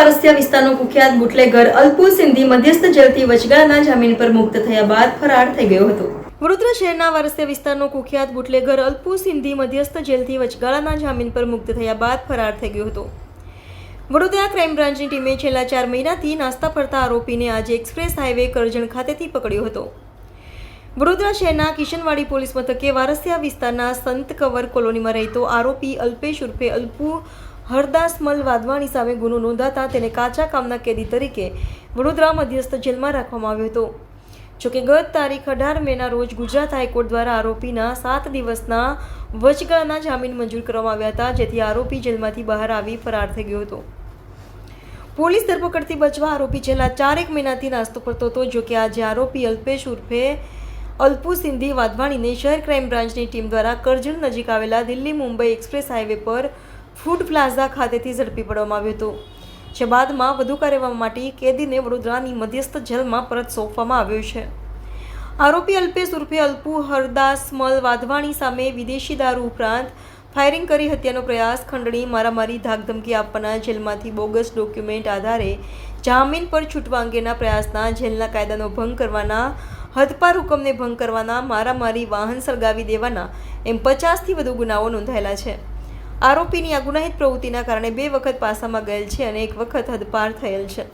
વારસિયા વિસ્તારનો કુખ્યાત બુટલેગર અલ્પુ સિંધી મધ્યસ્થ જેલથી વચગાળાના જામીન પર મુક્ત થયા બાદ ફરાર થઈ ગયો હતો. વડોદરા શહેરના વારસિયા વિસ્તારનો કુખ્યાત બુટલેગર અલ્પુ સિંધી મધ્યસ્થ જેલથી વચગાળાના જામીન પર મુક્ત થયા બાદ ફરાર થઈ ગયો હતો. વડોદરા ક્રાઇમ બ્રાન્ચની ટીમે છેલ્લા ચાર મહિનાથી નાસ્તા ફરતા આરોપીને આજે એક્સપ્રેસ હાઈવે કરજણ ખાતેથી પકડ્યો હતો. વડોદરા શહેરના કિશનવાડી પોલીસ મથકે વારસિયા વિસ્તારના સંત કવર કોલોનીમાં રહેતો આરોપી અલ્પેશ ઉર્ફે અલ્પુ હરદાસમલ વાધવાણી સામે ગુનો નોંધાતા તેને કાચા કામના કેદી તરીકે વડોદરા મધ્યસ્થ જેલમાં રાખવામાં આવ્યો હતો. જોકે ગત તારીખ અઢાર મેના રોજ ગુજરાત હાઈકોર્ટ દ્વારા આરોપીના સાત દિવસના વચગાળાના જામીન મંજૂર કરવામાં આવ્યા હતા, જેથી આરોપી જેલમાંથી બહાર આવી ફરાર થઈ ગયો હતો. પોલીસ ધરપકડથી બચવા આરોપી છેલ્લા ચારેક મહિનાથી નાસ્તો કરતો હતો જોકે આજે આરોપી અલ્પેશ ઉર્ફે અલ્પુ સિંધી વાધવાણીને શહેર ક્રાઇમ બ્રાન્ચની ટીમ દ્વારા કરજણ નજીક આવેલા દિલ્હી મુંબઈ એક્સપ્રેસ હાઈવે પર ફૂડ પ્લાઝા ખાતેથી ઝડપી પડવામાં આવ્યું હતું. જે બાદમાં વધુ કાર્યવાહી માટે કેદીને વડોદરાની મધ્યસ્થ જેલમાં પરત સોંપવામાં આવ્યો છે. આરોપી અલ્પેશ ઉર્ફે અલ્પુ હરદાસમલ વાધવાણી સામે વિદેશી દારૂ ઉપરાંત ફાયરિંગ કરી હત્યાનો પ્રયાસ ખંડણી મારામારી ધાકધમકી આપવાના જેલમાંથી બોગસ ડોક્યુમેન્ટ આધારે જામીન પર છૂટવા અંગેના પ્રયાસના જેલના કાયદાનો ભંગ કરવાના, હદપાર હુકમને ભંગ કરવાના, મારામારી વાહન સળગાવી દેવાના એમ પચાસથી વધુ ગુનાઓ નોંધાયેલા છે. આરોપીની આ ગુનાહિત પ્રવૃત્તિના કારણે બે વખત પાસામાં ગયેલ છે અને એક વખત હદપાર થયેલ છે.